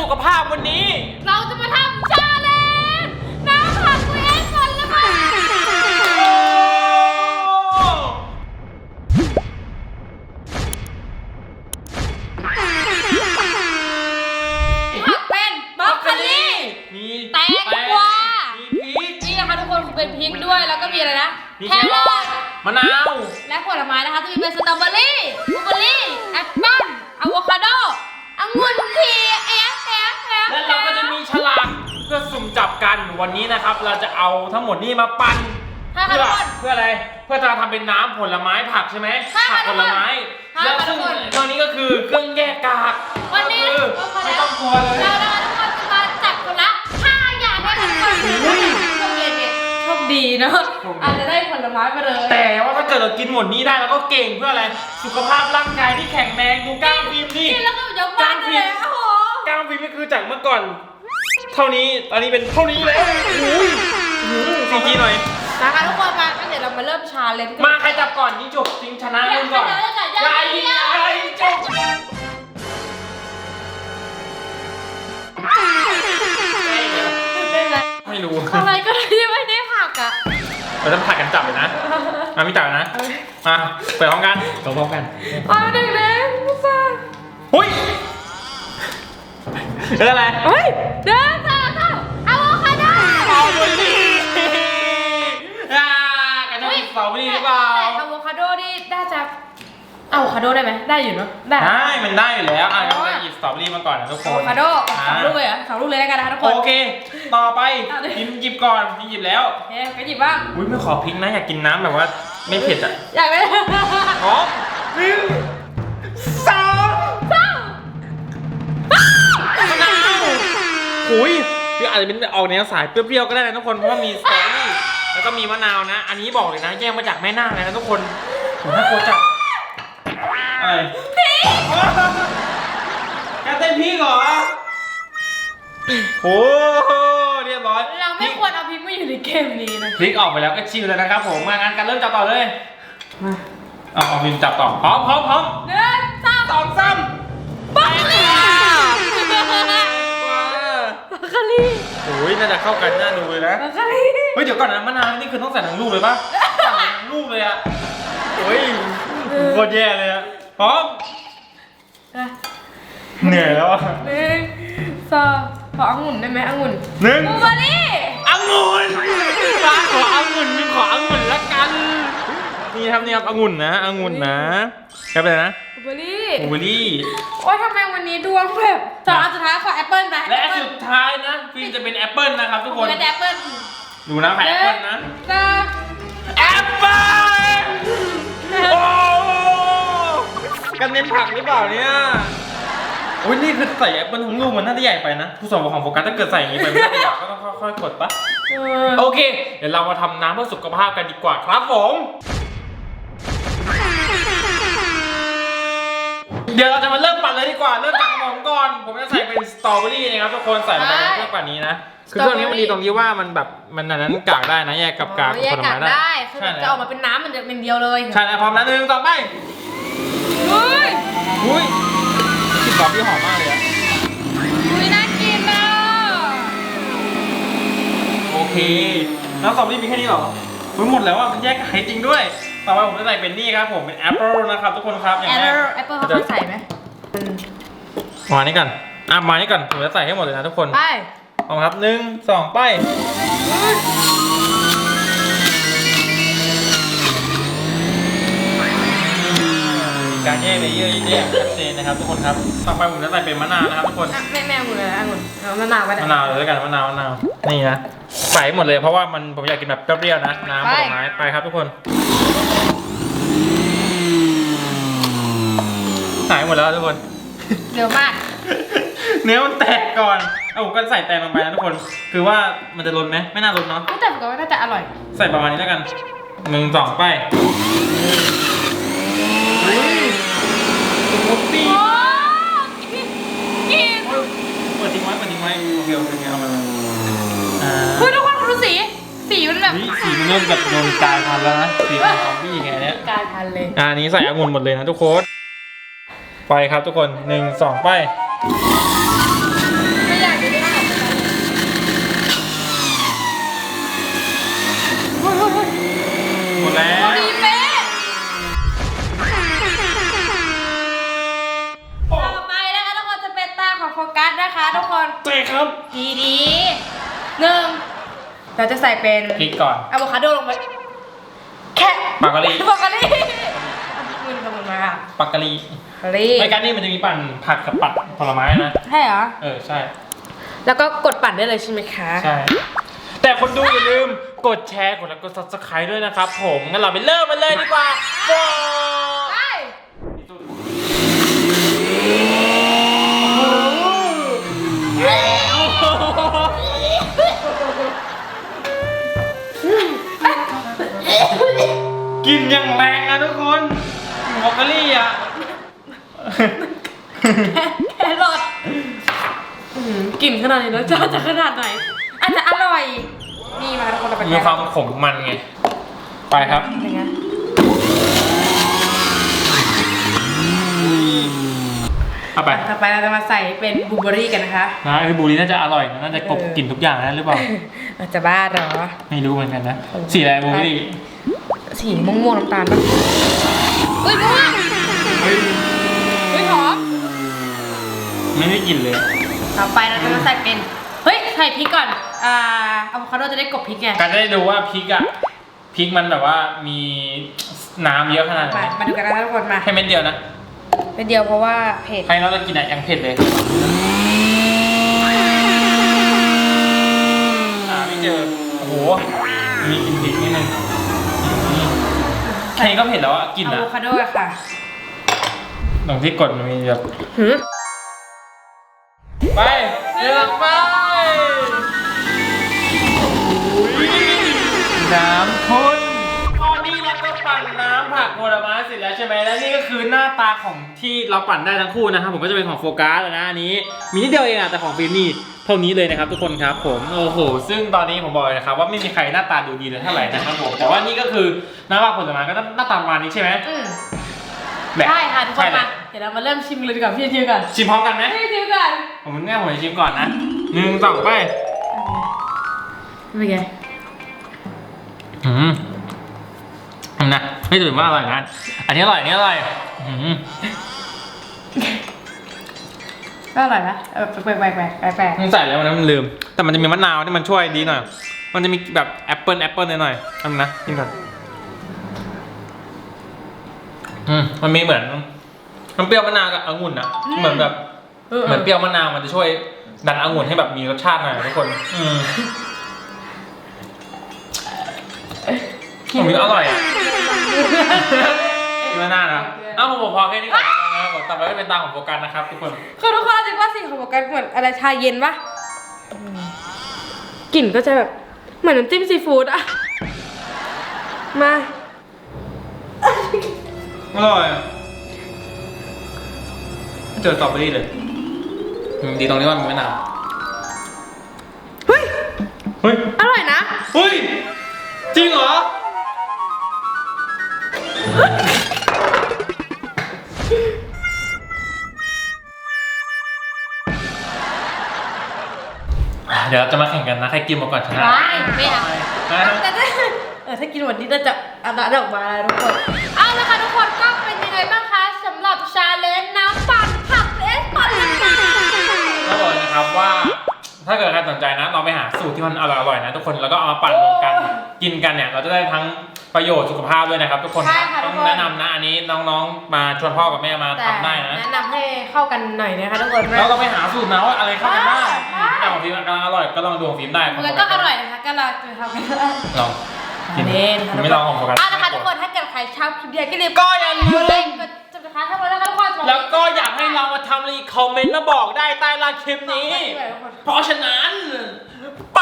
สุขภาพวันนี้ เราจะมาทำชาเลนจ์น้ำผักตัวเองก่อนละมั้งผักเป็นบรอกโคลีมีแตงกวามีพริก นี่นะคะทุกคนเป็นพริกด้วยแล้วก็มีอะไรนะมีแครอทมะนาว และผลไม้นะคะจะมีเป็นสตรอเบอรี่บลูเบอรี่แอปเปิ้ลอะโวคาโดองุ่น วันนี้นะครับเราจะเอาทั้งหมดนี้มาปั่นห้าค่ะเพื่ทุอกคนเพื่ออะไรเพื่อจะทำเป็นน้ำผลไม้ผักใช่ไหมห้าผัค่ะผลไม้ห้าแล้วค่ะซึ่งทุกคน ตอนนี้ก็คือเครื่องแยกกากวันนี้ก็คือไม่ต้องกลัวเลย เรานะคะทุกคนจะมาจับคนละห้าอย่างให้ทุกคนอุ้ยช่วงเย็นเนี่ยโชคดีเนาะอาจจะได้ผลไม้ไปเลยแต่ว่าถ้าเกิดเรากินหมดนี้ได้เราก็เก่งเพื่ออะไร สุขภาพร่างกายที่แข็งแรงดูกล้ามฟิล์มนี่ กินแล้วก็ยกบ้านไปเลยโอ้โห กล้ามฟิล์มนี่คือจากเมื่อก่อน เท่านี้ตอนนี้เป็นเท่านี้แล้วอุ้ยซีจีหน่อย นะคะทุกคนมางั้นเดี๋ยวเรามาเริ่มชาเลนจ์กันมาใครจับก่อนยิงจบจริงชนะอยาเริ่กมก่อนให้เราได้จับใหญ่อยากใหญ่จบไม่รู้อะไรก็ได้ที่ไม่ได้ผักอะเราจะผัดกันจับเลยนะมาพี่จับนะมาเปิดพร้อมกันเปิดพร้อมกันเอาเด็กเล็กไม่ทราบหุ้ย เป็นอะไรเฮ้ยเดินทางเข้าอะโวคาโดสตรอเบอรี่อ่ากันจะมีสตรอเบอรี่หรือเปล่าแต่อะโวคาโดนี่น่าจะอะโวคาโดได้ไหมได้อยู่เนาะได้ ได้มันได้อยู่แล้วอะงั้นเราหยิบสตรอเบอรี่มาก่อนนะทุกคอะนโวคาโดสองลูกเลยเหรอสองลูกเลยแล้วกันนะคะทุกคน โอเค ต่อไปเอาดิพิมหยิบก่อนพิมหยิบแล้วเฮ้ยก็หยิบบ้างอุ้ยไม่ขอพริกนะอยากกินน้ำแบบว่าไม่เผ็ดอะ อยากได้พร้อ อุ้ยคืออาจจะเป็นออกแนวสายเปรี้ยวๆก็ได้นะทุกคนเพราะว่ามีสตรอเบอรี่แล้วก็มีมะนาวนะ อันนี้บอกเลยนะแยกมาจากแม่นาคเลยนะทุกคนผมน่ากลัวจับอะไรการเต้นพี่เหรอโอ้โหเรียบร้อยเราไม่ควรเอาพริกมาอยู่ในเกมนี้นะพลิกออกไปแล้วก็ชิลเลยนะครับผมมางั้นกันเริ่มจับต่อเลยเอาเอาพิมพ์จับต่อพร้อมพร้อมพร้อมหนึ่าจะเข้ากันน่าดูเลยนะบัคคลีเฮ้ยเดี๋ยวก่อนนะมะนาวนี่คือต้องใส่ทั้งลูกเลยปะใส่ทั้งลูกเลยอะโอ้ยโคตรแย่เลยอะพร้อมอะเหนื่อยแล้วอะหนึ่งสองขอองุ่นได้ไหมองุ่นหนึ่งบลูเบอร์รี่องุ่นมาขอองุ่นมึงขอองุ่นละกัน นี่ครับนี่ครับองุ่นนะองุ่นนะแค่ไปเลยนะบลูเบอร์ รี่บลูเบอร์รี่โอ้ยทำไมวันนี้ดวงแบบสองอันสุดท้ายขอแอปเปิ้ลไปและสุดท้ายนะฟิล์มจะเป็นแอปเปิลนะครับทุกคนเป็นแอปเปิ้ลดูนะแผ่แอปเปิลนะสองแอปเปิลโอ้กันเน้นผักหรือเปล่าเนี่ยโอ้ยนี่คือใส่แอปเปิลทั้งลูกมันน่าจะใหญ่ไปนะผู้สมของโฟกัสถ้าเกิดใส่อย่างนี้ไปไม่ได้อยากก็ต้องค่อยๆกดปะเออโอเค เดี๋ยวเรามาทำน้ำเพื่อสุขภาพกันดีกว่าครับผม เดี๋ยวเราจะมาเริ่มปั่นเลยดีกว่า เริ่มจากขนมก่อน ผมจะใส่เป็นสตรอเบอรี่นะครับทุกคนใส่ลงไปในเครื่องปั่นนี้นะ คือเครื่องนี้มันดีตรงที่ว่ามันแบบมันอันนั้นกากได้นะแยกกับกากอ๋อแยผกลกัไม้นได้ ได้คือใช่จะแล้อวอกมาเป็นน้ำมันจะเป็นเดียวเลยใช่แล้วพร้อมนะหนึ่งต่อไปเฮ้ยอุ้ยกลิ่นกรอบที่หอมมากเลยอะอุ้ยน่ากินอะโอเค แล้วสตรอเบอรี่มีแค่นี้เหรออุ๊ยหมดแล้วอะมันแยกไข่จริงด้วย ต่อไปผมจะใส่เป็นนี่ครับผมเป็นแอปเปิลนะครับทุกคนครับอย่างแอปแรเปิ้กลแอปเปิ้ลเขาค่อยใส่ไหมมานี่ก่อนอะมานี่ก่อนผมจะใส่ให้หมดเลยนะทุกคนไปเอาครับหนึ่งสองไปการแยกเลเยอร์แยกชัดเจนนะครับทุกคนครับต่อไปผมจะใส่เป็นมะนาวนะครับทุกคน อะไม่แม่องุ่นเลยองุ่นเอามะนาวไปไหนมะนาวเลยแล้วกันมะนาวมะนาวนี่นะใส่หมดเลยเพราะว่ามันผมอยากกินแบบเปรี้ยวๆนะน้ำผลไม้ไปครับทุกคน หายหมดแล้วทุกคน เร็วมาก เนื้อมันแตกก่อนเอาผมก็ใส่แตงลงไปนะทุกคน คือว่ามันจะล้นไหมไม่น่าล้นเนาะ แต่ผมก็ว่าน่าจะอร่อย ใส่ประมาณนี้แล้วกันหนึ่งสองไป เลย อ่านี้ใส่องุ่นหมดเลยนะทุกคน ไปครับทุกคนหนึ่งสองไป ไม่อยากจะได้ขนมหมดแล้วต่อไปนะคะทุกคนจะเป็นตาของโฟกัสนะคะทุกคน เตะครับดีดีหนึ่งเราจะใส่เป็นพริกก่อนอะโวคาโดลงไปแค่บรอกโคลี บรอกโคลี มันขอบคุณมากค่ะปากกะลีปากกะลีรายการนี้มันจะมีปั่นผักกับปัดผลไม้นะ ใช่เหรอ เออ ใช่ แล้วก็กดปั่นได้เลยใช่ไหมคะ ใช่ แต่คนดูอย่าลืมกดแชร์ กดไลค์กด subscribe ด้วยนะครับผม งั้นเราไปเริ่มมันเลยดีกว่าโไปกินอย่างแรงนะทุกคนบ รอกโคลี่อะแครอทอื้อหือกลิ่นขนาดนี้แล้วจะจะขนาดไหนอาจจะอร่อย นี่มาทุกคนเราไปมีความขมมันไง ไปครับ เป็นไงเอาไปต่อไปเราจะมาใส่เป็นบลูเบอร์รี่กันนะคะ นะคือบูรีน่าจะอร่อยนะน่าจะกลบกลิ่นทุกอย่างนะหรือเปล่า อาจจะบ้าเหรอ ไม่รู้เหมือนกันนะ สีอะไรบูรีสีม่วงๆน้ำตาลปะ อุ้ยม่วงเฮ้ยอุ้ยหอมไม่ได้กลิ่นเลย ต่อไปเราจะมาใส่เป็น เฮ้ย ใส่พริกก่อน อ่าอะโวคาโดจะได้กรอบพริกไงการจะได้ดูว่าพริกอะพริกมันแบบว่ามีน้ำเยอะขนาดไหนมามาดูกันนะทุกคนมาให้เม็ดเดียวนะเป็นเดียวเพราะว่าเผ็ด ใครเราจะกินอะยังเผ็ดเลยอ่าไม่เจอโอ้โหมีกลิ่นพริกนิดนึงอืม แค่นี้ก็เผ็ดแล้วอะกลิ่นอะอะโวคาโดอะค่ะตรงที่กดมันมีแบบหืม ไปเดินไปน้ ร็จแล้วใช่ไหมและนี่ก็คือหน้าตาของที่เราปั่นได้ทั้งคู่นะครับผมก็จะเป็นของโฟกัสนะอันนี้ มีนิดเดียวเองอะแต่ของฟิล์มนี่เท่านี้เลยนะครับทุกคนครับผมโอ้โหซึ่งตอนนี้ผมบอกเลยนะครับว่าไม่มีใครหน้าตาดูดีเลยเท่าไหร่นะครับผมแต่ว่านี่ก็คือน้ำผักผลไม้ก็หน้าตาประมาณนี้ใช่ไหมอืมแบบใช่ค่ะทุกคนใช่เลมายเดี๋ยวเรามาเริ่มชิมเลยดีกว่าพี่ชิมก่อนชิมพร้อมกันไหมพี่ชิมก่อนผมแน่ผมจะชิมก่อนนะหนึ่งสองไปเป็นไงอืม นะไม่ถือว่าอร่อยนะอันนี้อร่อยอันนี้อร่อยอืมก็อร่อยนะแบบแปลกๆแปลกๆแปลกต้องใส่แล้วนะมันลืม แต่มันจะมีมะนาวที่มันช่วยดีหน่อย มันจะมีแบบแอปเปิลแอปเปิลหน่อยๆทำนะกินก่อนอืมมันมีเหมือนมันเปรี้ยวมะนาวกับองุ่นอะเหมือนแบบๆเออเหมือนเปรี้ยวมะนาวมันจะช่วยดันองุ่นให้แบบมีรสชาติหน่อยทุกคน อืมผมอร่อยอะ กินมะนาวนะเอ้าผมบอกพอแค่นี้ก่อนนะครับผมต่อไปก็เป็นตาของโฟกัสนะครับทุกคน คือทุกคนรู้สึกว่าสิ่งของโฟกัสเหมือนอะไรชาเย็นปะกลิ่นก็จะแบบเหมือนน้ำจิ้มซีฟู้ดอะมาอร่อยอะไม่เจอสตรอเบอรี่เลยอืมดีตรงที่ว่ามีมะนาวเฮ้ย เฮ้ย อร่อยนะ เฮ้ย จริงเหรอ เดี๋ยวเราจะมาแข่งกันนะ ใครกินมาก่อนชนะไม่ไม่เอานะแต่ถ้าเออถ้ากินวันนี้น่าจะอันนั้นออกมาแล้วทุกคนเอาละค่ะทุกคนก็เป็นยังไงบ้างคะสำหรับชาเลนจ์น้ำปั่นผักเอสปั่นนะคะก็บอกเลยนะครับว่า ถ้าเกิดใครสนใจนะเราไปหาสูตรที่มันอร่อยๆนะทุกคน แล้วก็เอามาปั่นรวมกัน กินกันเนี่ย เราจะได้ทั้ง ประโยชน์สุขภาพด้วยนะครับ ทุกคนครับต้องแนะนำนะอันนี้น้องๆ มาชวนพ่อกับแม่มาแต่ทำได้นะแนะนำให้เข้ากันหน่อยนะคะทุกคนเราต้องไปหาสูตรนะว่าอะไรเข้ากันบ้างใช่แต่ของฟิล์มกำลังอร่อยก็ลองดูของฟิล์มได้มันก็อร่อยนะคะก็เราจะทำกันได้ลองกินเล่นค่ะไม่ลองของโฟกัส อะนะคะทุกคนถ้าเกิดใครชอบคลิปเดียวก็รีบก็อย่าลืมเล่นกดจับนะคะถ้าเราแล้วก็ทุกคนแล้วก็อยากให้เรามาทำอะไรอีกคอมเมนต์มาบอกได้ใต้ล่างคลิปนี้ เพราะฉะนั้น ไป